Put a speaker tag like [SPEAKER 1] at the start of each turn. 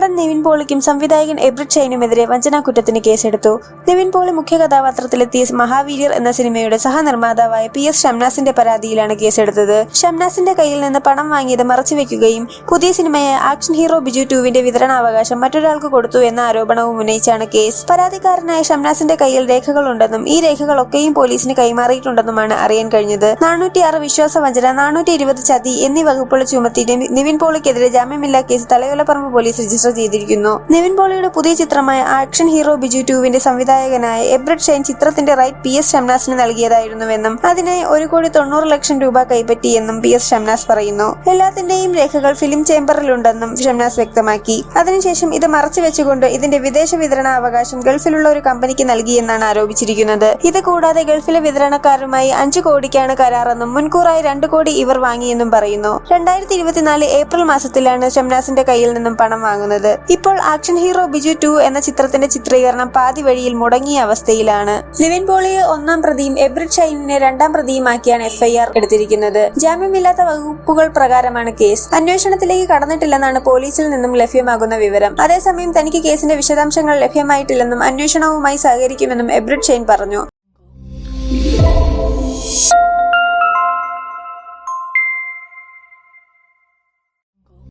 [SPEAKER 1] നടൻ നിവിൻ പോളിക്കും സംവിധായകൻ എബ്രിഡ് ഷൈനുമെതിരെ വഞ്ചനാക്കുറ്റത്തിന് കേസെടുത്തു. നിവിൻ പോളി മുഖ്യ കഥാപാത്രത്തിലെത്തിയ മഹാവീര്യർ എന്ന സിനിമയുടെ സഹനിർമ്മാതാവായ പി എസ് ഷംനാസിന്റെ പരാതിയിലാണ് കേസെടുത്തത്. ഷംനാസിന്റെ കയ്യിൽ നിന്ന് പണം വാങ്ങിയത് മറച്ചുവെക്കുകയും പുതിയ സിനിമയായ ആക്ഷൻ ഹീറോ ബിജു ടുവിന്റെ വിതരണാവകാശം മറ്റൊരാൾക്ക് കൊടുത്തു എന്ന ആരോപണവും ഉന്നയിച്ചാണ് കേസ്. പരാതിക്കാരനായ ഷംനാസിന്റെ കയ്യിൽ രേഖകളുണ്ടെന്നും ഈ രേഖകളൊക്കെയും പോലീസിന് കൈമാറിയിട്ടുണ്ടെന്നുമാണ് അറിയാൻ കഴിഞ്ഞത്. നാനൂറ്റിയാറ് വിശ്വാസവഞ്ചന നാനൂറ്റി ഇരുപത് ചതി എന്നീ വകുപ്പുകൾ ചുമത്തി നിവി- നിവിൻ പോളിക്കെതിരെ ജാമ്യമില്ലാ കേസ് തലയോലപ്പറമ്പ് പോലീസ് രജിസ്റ്റർ ചെയ്തിരിക്കുന്നു. നിവിൻ പോളിയുടെ പുതിയ ചിത്രമായ ആക്ഷൻ ഹീറോ ബിജു ടുവിന്റെ സംവിധായകനായ എബ്രഡ് ഷൈൻ ചിത്രത്തിന്റെ റൈറ്റ് പി എസ് ഷംനാസിന് നൽകിയതായിരുന്നുവെന്നും അതിനായി ഒരു കോടി തൊണ്ണൂറ് ലക്ഷം രൂപ കൈപ്പറ്റിയെന്നും പി എസ് ഷംനാസ് പറയുന്നു. എല്ലാത്തിന്റെയും രേഖകൾ ഫിലിം ചേംബറിലുണ്ടെന്നും ഷംനാസ് വ്യക്തമാക്കി. അതിനുശേഷം ഇത് മറച്ചു വെച്ചുകൊണ്ട് ഇതിന്റെ വിദേശ വിതരണ അവകാശം ഗൾഫിലുള്ള ഒരു കമ്പനിക്ക് നൽകിയെന്നാണ് ആരോപിച്ചിരിക്കുന്നത്. ഇത് കൂടാതെ ഗൾഫിലെ വിതരണക്കാരുമായി അഞ്ചു കോടിക്കാണ് കരാറെന്നും മുൻകൂറായി രണ്ടു കോടി ഇവർ വാങ്ങിയെന്നും പറയുന്നു. രണ്ടായിരത്തി ഇരുപത്തിനാല് ഏപ്രിൽ മാസത്തിലാണ് ഷംനാസിന്റെ കയ്യിൽ നിന്നും പണം വാങ്ങുന്നത്. ഇപ്പോൾ ആക്ഷൻ ഹീറോ ബിജു ടു എന്ന ചിത്രത്തിന്റെ ചിത്രീകരണം പാതി വഴിയിൽ മുടങ്ങിയ അവസ്ഥയിലാണ്. നിവിൻ പോളിയെ ഒന്നാം പ്രതിയും എബ്രിഡ് ഷൈനിനെ രണ്ടാം പ്രതിയുമാക്കിയാണ് എഫ്ഐആർ എടുത്തിരിക്കുന്നത്. ജാമ്യമില്ലാത്ത വകുപ്പുകൾ പ്രകാരമാണ് കേസ്. അന്വേഷണത്തിലേക്ക് കടന്നിട്ടില്ലെന്നാണ് പോലീസിൽ നിന്നും ലഭ്യമാകുന്ന വിവരം. അതേസമയം തനിക്ക് കേസിന്റെ വിശദാംശങ്ങൾ ലഭ്യമായിട്ടില്ലെന്നും അന്വേഷണവുമായി സഹകരിക്കുമെന്നും എബ്രിഡ് ഷൈൻ പറഞ്ഞു.